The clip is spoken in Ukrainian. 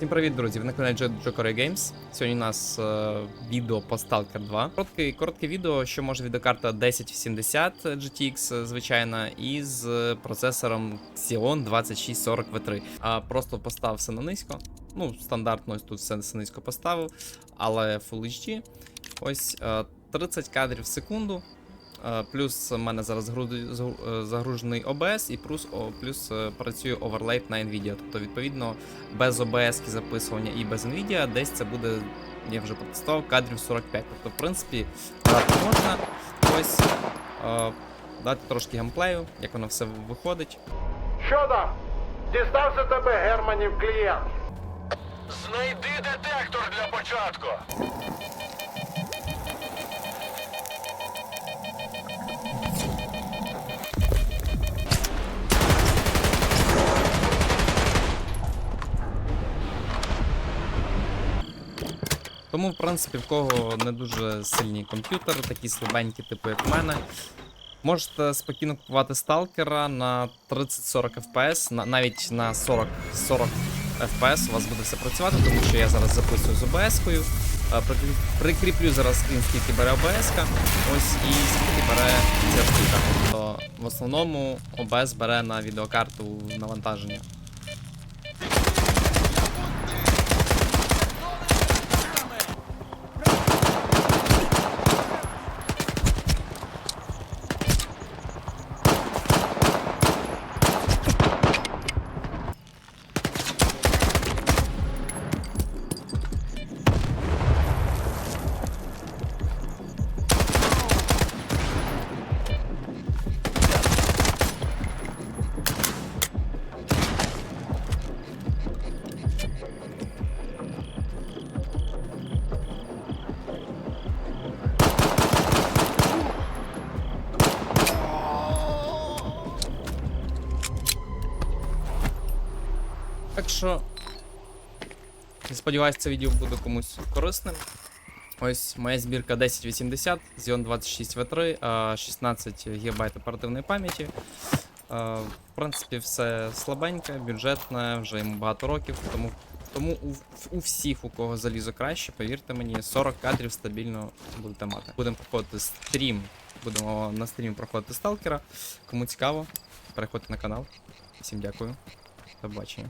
Всім привіт, друзі! Ви на каналі Jokery Games. Сьогодні у нас е, відео по Stalker 2. Коротке, коротке відео, що може відеокарта 1070 GTX, е, звичайна, із процесором Xeon 2640 V3. А просто поставив все на низько. Ну, стандартно ось тут все все низько поставив, але Full HD. Ось е, 30 кадрів в секунду. Е, Плюс в мене зараз е, загружений OBS і плюс, о, плюс е, працює оверлейт на Nvidia. Тобто, відповідно, без OBS записування і без Nvidia десь це буде, я вже протестував, кадрів 45. Тобто, в принципі, грати можна. Ось е, дати трошки геймплею, як воно все виходить. Що там? Дістався тебе Германів клієнт. Знайди детектор для початку. Тому, в принципі, в кого не дуже сильний комп'ютер, такі слабенькі, типу як в мене. Можете спокійно купувати сталкера на 30-40 FPS, на, навіть на 40, 40 FPS у вас буде все працювати, тому що я зараз записую з OBS-кою. Е, Прикріплю зараз скрін, скільки бере OBS-ка, ось і скільки бере ця штука. Тобто в основному OBS бере на відеокарту навантаження. Так що, я сподіваюся, це відео буде комусь корисним. Ось моя збірка 1080, Xeon 26 v 3 16 ГБ оперативної пам'яті. Е, В принципі, все слабеньке, бюджетне, вже йому багато років, тому, тому у, у всіх, у кого залізо краще, повірте мені, 40 кадрів стабільно будете мати. Будемо проходити стрім, будемо на стрімі проходити сталкера. Кому цікаво, переходьте на канал. Всім дякую. До побачення.